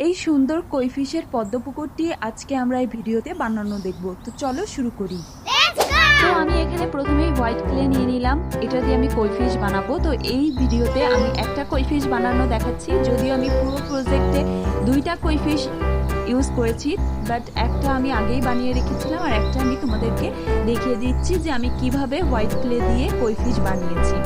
এই সুন্দর কৈফিসের পদ্মপুকুরটি আজকে আমরা এই ভিডিওতে বানানো দেখব। তো চলো শুরু করি। তো আমি এখানে প্রথমেই হোয়াইট ক্লে নিয়ে নিলাম। এটা দিয়ে আমি কৈফিস বানাবো। তো এই ভিডিওতে আমি একটা কৈফিস বানানো দেখাচ্ছি। যদিও আমি পুরো প্রজেক্টে দুইটা কৈফিস ইউজ করেছি বাট একটা আমি আগেই বানিয়ে রেখেছিলাম আর একটা আমি তোমাদেরকে দেখিয়ে দিচ্ছি যে আমি কীভাবে হোয়াইট ক্লে দিয়ে কৈফিস বানিয়েছি।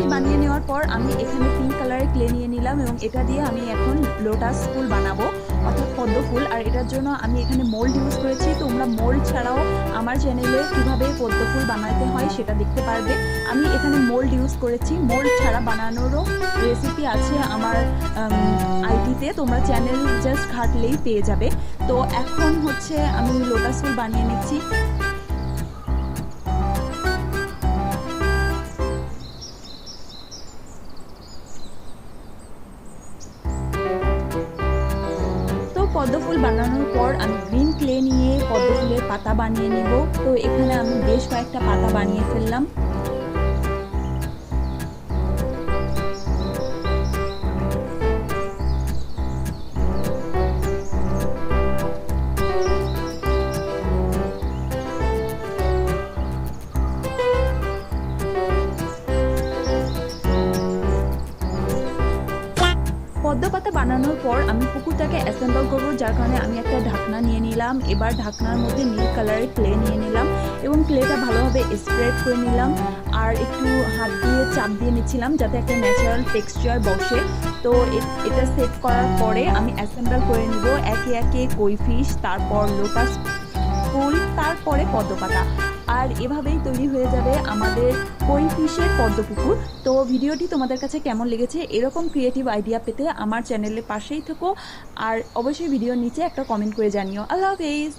তো বানিয়ে নেওয়ার পর আমি এখানে পিঙ্ক কালারের ক্লে নিয়ে নিলাম এবং এটা দিয়ে আমি এখন লোটাস ফুল বানাবো, অর্থাৎ পদ্ম ফুল। আর এটার জন্য আমি এখানে মোল্ড ইউজ করেছি। তোমরা মোল্ড ছাড়াও আমার চ্যানেলে কীভাবে পদ্ম ফুল বানাতে হয় সেটা দেখতে পারবে। আমি এখানে মোল্ড ইউজ করেছি। মোল্ড ছাড়া বানানোরও রেসিপি আছে আমার আইডিতে তোমরা চ্যানেল জাস্ট ঘাটলেই পেয়ে যাবে। তো এখন হচ্ছে আমি লোটাস ফুল বানিয়ে নিচ্ছি। পদ্ম ফুল বানানোর পর আমি গ্রিন ক্লে নিয়ে পদ্ম ফুলের পাতা বানিয়ে নেব। তো এখানে আমি বেশ কয়েকটা পাতা বানিয়ে ফেললাম। পদ্ম পাতা বানানোর পর আমি পুকুরটাকে অ্যাসেম্বল করব, যার কারণে আমি একটা ঢাকনা নিয়ে নিলাম। এবার ঢাকনার মধ্যে নীল কালারের ক্লে নিয়ে নিলাম এবং ক্লেটা ভালোভাবে স্প্রেড করে নিলাম আর একটু হাত দিয়ে চাপ দিয়ে নিচ্ছিলাম যাতে একটা ন্যাচারাল টেক্সচার বসে। তো এটা সেট করার পরে আমি অ্যাসেম্বল করে নিব একে একে কই ফিশ তারপর লোটাস ফুল, তারপরে পদ্ম পাতা আর এভাবেই তৈরি হয়ে যাবে আমাদের কই ফিশের পদ্মপুকুর। তো ভিডিওটি তোমাদের কাছে কেমন লেগেছে এরকম ক্রিয়েটিভ আইডিয়া পেতে আমার চ্যানেলের পাশেই থেকো। আর অবশ্যই ভিডিওর নিচে একটা কমেন্ট করে জানিও। আল্লাহ হাফেজ!